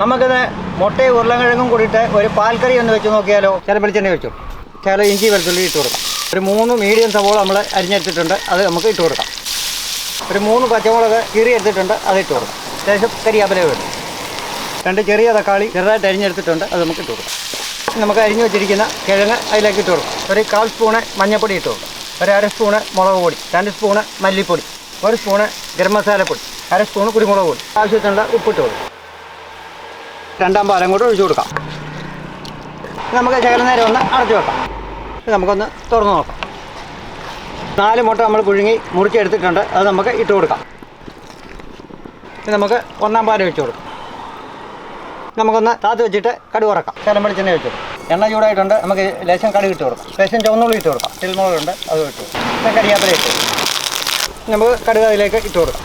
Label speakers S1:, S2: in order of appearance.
S1: നമുക്കിത് മുട്ടയും ഉരുളക്കിഴങ്ങും കൂടിയിട്ട് ഒരു പാൽക്കറി ഒന്ന് വെച്ച് നോക്കിയാലോ? ചില വെളിച്ചെണ്ണ വെച്ചു ചില ഇഞ്ചി വെളുത്തുള്ളി ഇട്ട് കൊടുക്കാം. ഒരു മൂന്ന് മീഡിയം സവോള നമ്മൾ അരിഞ്ഞെടുത്തിട്ടുണ്ട് അത് നമുക്ക് ഇട്ട് കൊടുക്കാം. ഒരു മൂന്ന് പച്ചമുളക് കീറി എടുത്തിട്ടുണ്ട് അത് ഇട്ട് കൊടുക്കാം. ശേഷം കരിയാപ്പല വേണം. രണ്ട് ചെറിയ തക്കാളി ചെറുതായിട്ട് അരിഞ്ഞെടുത്തിട്ടുണ്ട് അത് നമുക്ക് ഇട്ട് കൊടുക്കാം. നമുക്ക് അരിഞ്ഞു വെച്ചിരിക്കുന്ന കിഴങ്ങ് അതിലേക്ക് ഇട്ട് കൊടുക്കാം. ഒരു കാൽ സ്പൂണ് മഞ്ഞൾപ്പൊടി ഇട്ട് കൊടുക്കാം. ഒരു അര സ്പൂണ് മുളക് പൊടി രണ്ട് സ്പൂണ് മല്ലിപ്പൊടി ഒരു സ്പൂണ് ഗരം മസാലപ്പൊടി അര സ്പൂണ് കുരുമുളക് പൊടി. ആവശ്യത്തിനുള്ള ഉപ്പിട്ട് കൊടുക്കും. രണ്ടാം പാലം കൂടെ ഒഴിച്ചു കൊടുക്കാം. നമുക്ക് ശകലം നേരം ഒന്ന് അടച്ചു വെക്കാം. നമുക്കൊന്ന് തുറന്ന് നോക്കാം. നാല് മുട്ട നമ്മൾ പുഴുങ്ങി മുറിച്ചെടുത്തിട്ടുണ്ട്. അത് നമുക്ക് ഇട്ട് കൊടുക്കാം. നമുക്ക് ഒന്നാം പാലം വെച്ച് കൊടുക്കാം. നമുക്കൊന്ന് താത്ത് വെച്ചിട്ട് കടുക് വറക്കാം. ശകലം വെളിച്ചെണ്ണ വെച്ചു എണ്ണ ചൂടായിട്ടുണ്ട്. നമുക്ക് ലേശം കടി ഇട്ട് കൊടുക്കാം. ലേശം ചുവന്നുള്ളി ഇട്ട് കൊടുക്കാം. തിരുമുളകുണ്ട് അത് ഇട്ട് കൊടുക്കാം. കടിയാത്ര ഇട്ട് നമുക്ക് കടുക് അതിലേക്ക് ഇട്ട് കൊടുക്കാം.